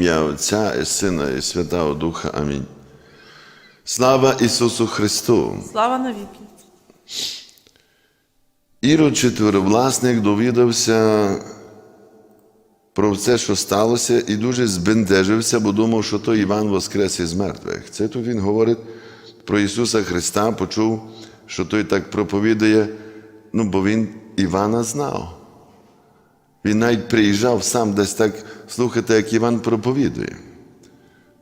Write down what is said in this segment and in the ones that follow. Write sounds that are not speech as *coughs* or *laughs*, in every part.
ім'я Отця і Сина і Святого Духа. Амінь. Слава Ісусу Христу! Слава навіки. Ірод четверовласник довідався про все, що сталося, і дуже збентежився, бо думав, що то Іван Воскрес із мертвих. Це тут він говорить про Ісуса Христа, почув, що той так проповідує, ну, бо він Івана знав. Він навіть приїжджав сам десь так слухати, як Іван проповідує.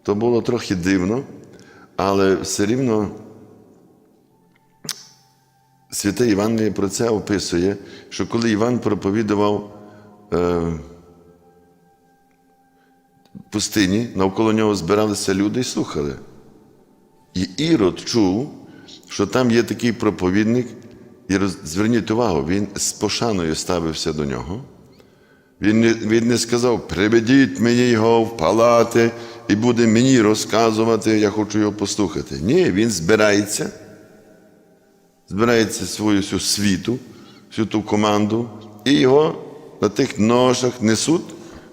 То було трохи дивно, але все рівно Святий Іван про це описує, що коли Іван проповідував е, пустині, навколо нього збиралися люди і слухали. І Ірод чув, що там є такий проповідник, і зверніть увагу, він з пошаною ставився до нього. Він не, він не сказав, приведіть мені його в палати і буде мені розказувати, я хочу його послухати. Ні, він збирається збирається свою всю світу, всю ту команду, і його на тих ножах несуть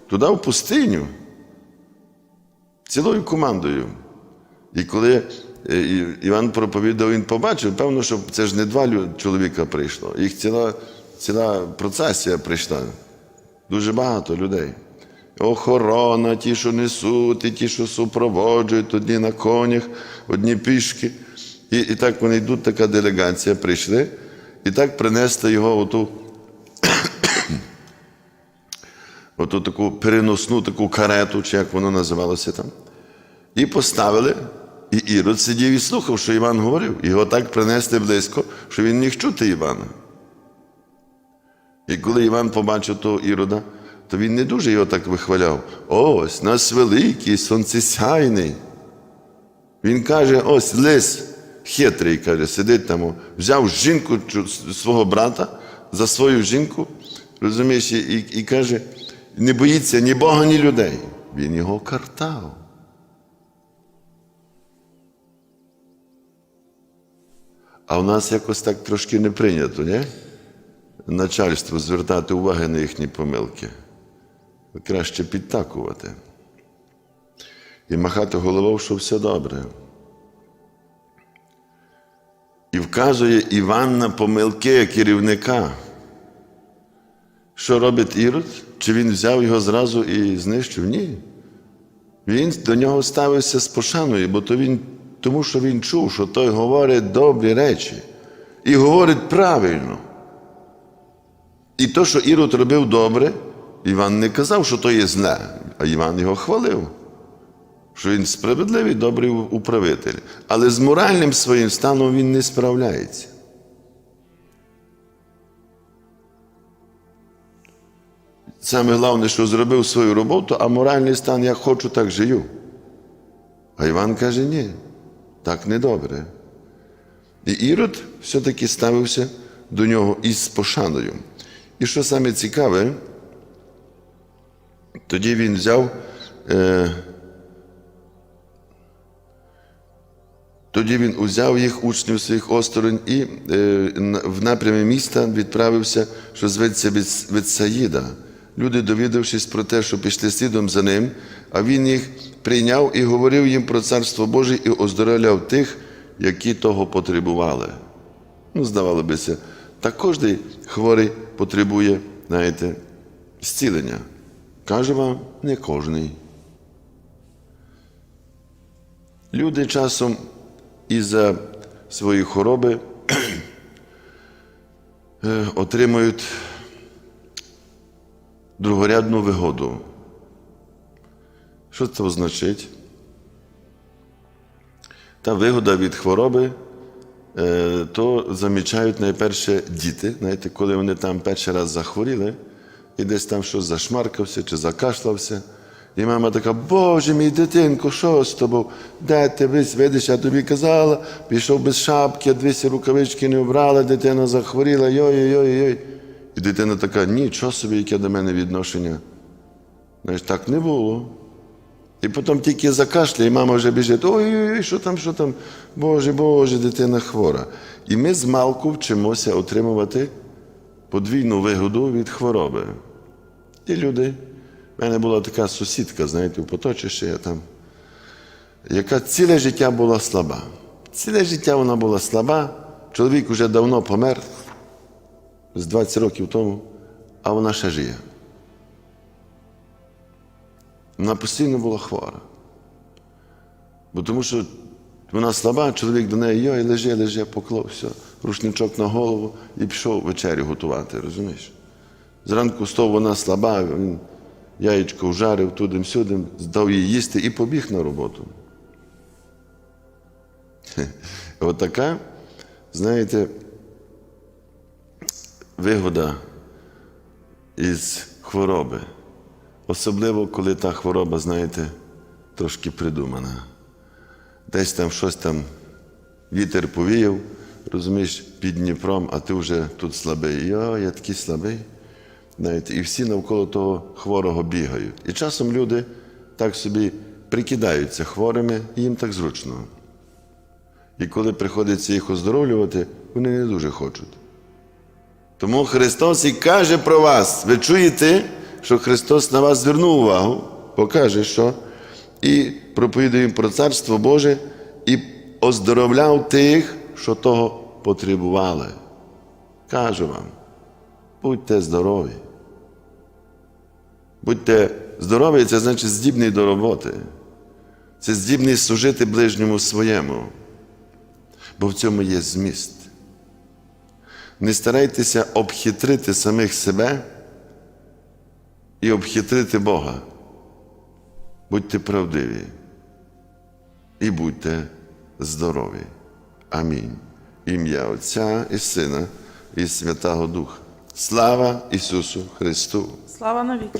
туди в пустиню. Цілою командою. І коли е, Іван проповідав, він побачив, певно, що це ж не два чоловіка прийшло, їх ціла, ціла процесія прийшла. Дуже багато людей. Охорона, ті, що несуть, і ті, що супроводжують, одні на конях, одні пішки. І, і так вони йдуть, така делегація прийшли, і так принесли його оту, *coughs* оту таку переносну таку карету, чи як воно називалося там. І поставили, і Ірод сидів і слухав, що Іван говорив. Його так принесли близько, що він міг чути Івана. І коли Іван побачив того Ірода, то він не дуже його так вихваляв. Ось нас великий, сонцесяйний. Він каже: ось лис хитрий, каже, сидить там, взяв жінку свого брата за свою жінку, розумієш, і, і, каже, не боїться ні Бога, ні людей. Він його картав. А в нас якось так трошки не прийнято, ні? Начальство звертати увагу на їхні помилки. Краще підтакувати. І махати головою, що все добре. І вказує Іван на помилки керівника. Що робить Ірод? Чи він взяв його зразу і знищив? Ні. Він до нього ставився з пошаною, бо то він, тому що він чув, що той говорить добрі речі і говорить правильно. І то, що Ірод робив добре, Іван не казав, що то є зле, а Іван його хвалив, що він справедливий, добрий управитель. Але з моральним своїм станом він не справляється. Саме головне, що зробив свою роботу, а моральний стан я хочу, так жию. А Іван каже, ні, так не добре. І Ірод все-таки ставився до нього із пошаною. І що саме цікаве, тоді він взяв, е, тоді він узяв їх, учнів своїх осторонь, і е, в напрямі міста відправився, що зветься від, Саїда. Люди, довідавшись про те, що пішли слідом за ним, а він їх прийняв і говорив їм про Царство Боже і оздоровляв тих, які того потребували. Ну, здавало бися, так кожний хворий потребує, знаєте, зцілення. Каже вам, не кожний. Люди часом із-за своєї хвороби е, отримують другорядну вигоду. Що це означить? Та вигода від хвороби, то замічають найперше діти. Знаєте, коли вони там перший раз захворіли, і десь там щось зашмаркався чи закашлявся. І мама така, Боже мій дитинко, що з тобою? Де ти вись, видиш, я тобі казала, пішов без шапки, двісті рукавички не вбрала, дитина захворіла, йой-йой-йой. І дитина така, нічого собі, яке до мене відношення. Знаєш, так не було. І потім тільки закашляє, і мама вже біжить, ой-ой-ой, що там, що там, Боже, Боже, дитина хвора. І ми з малку вчимося отримувати подвійну вигоду від хвороби. І люди У мене була така сусідка, знаєте, в Поточище, я там, яка ціле життя була слаба. Ціле життя вона була слаба. Чоловік вже давно помер, з 20 років тому, а вона ще жиє. Вона постійно була хвора. Бо тому що вона слаба, чоловік до неї йой, лежи, лежи, поклав, все, рушничок на голову і пішов вечерю готувати, розумієш? Зранку стов вона слаба, він яєчко вжарив туди-сюди, здав їй їсти і побіг на роботу. *laughs* От така, знаєте, вигода із хвороби. Особливо, коли та хвороба, знаєте, трошки придумана. Десь там щось там вітер повіяв, розумієш, під Дніпром, а ти вже тут слабий. Йо, я такий слабий. Знаєте, і всі навколо того хворого бігають. І часом люди так собі прикидаються хворими, і їм так зручно. І коли приходиться їх оздоровлювати, вони не дуже хочуть. Тому Христос і каже про вас. Ви чуєте, що Христос на вас звернув увагу, покаже, що і проповідує про Царство Боже і оздоровляв тих, що того потребували. Кажу вам, будьте здорові. Будьте здорові, це значить здібний до роботи. Це здібний служити ближньому своєму. Бо в цьому є зміст. Не старайтеся обхитрити самих себе і обхитрити Бога. Будьте правдиві і будьте здорові. Амінь. Ім'я Отця і Сина, і Святого Духа. Слава Ісусу Христу! Слава навіки.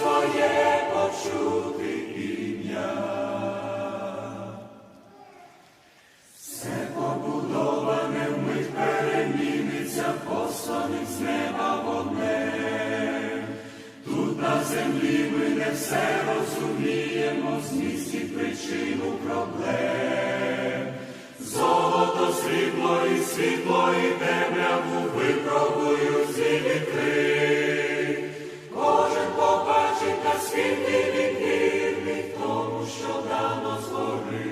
своє почути ім'я. Все побудоване вмить переміниться, посланих з неба вогнем. Тут на землі ми не все розуміємо, зміст і причину проблем. Срібло і світло, і темряву випробую зі вітри. Кожен побачить, на він вірний тому, що дано згори.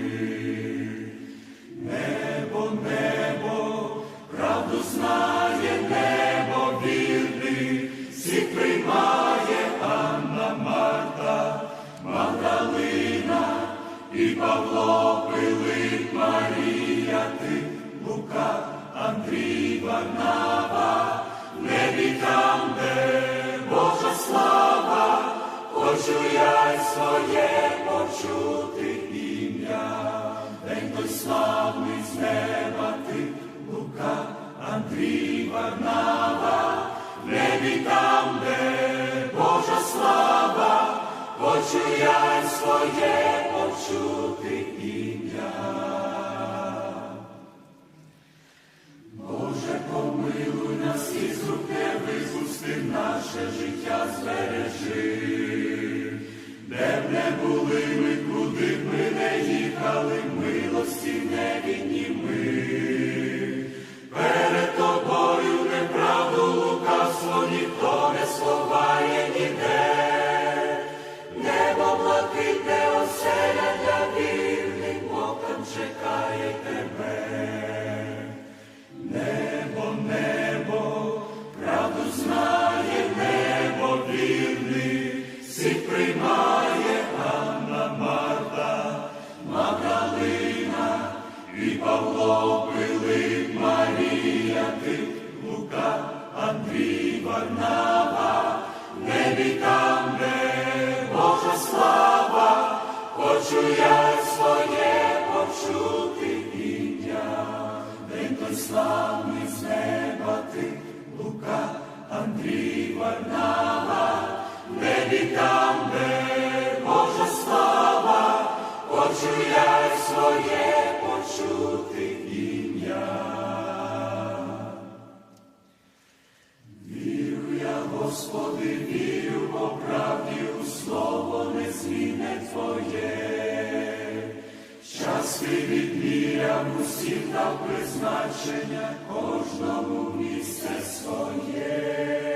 Хочу я й своє почути ім'я. День той славний з неба ти, Лука, Андрій, Варнава, небі там, де Божа слава, хочу я й своє приймає Анна Марта, Магдалина і Павло Пилип, Марія, ти, Лука, Андрій, Варнава, небі там, де Божа слава, хочу я своє почути ім'я, день той славний з неба ти, Лука, Андрій, Варнава, небі там, хочу своє почути ім'я. Вірю я, Господи, по правді слово незмінне Твоє. Час ти відміряв усім дав призначення кожному місце своє.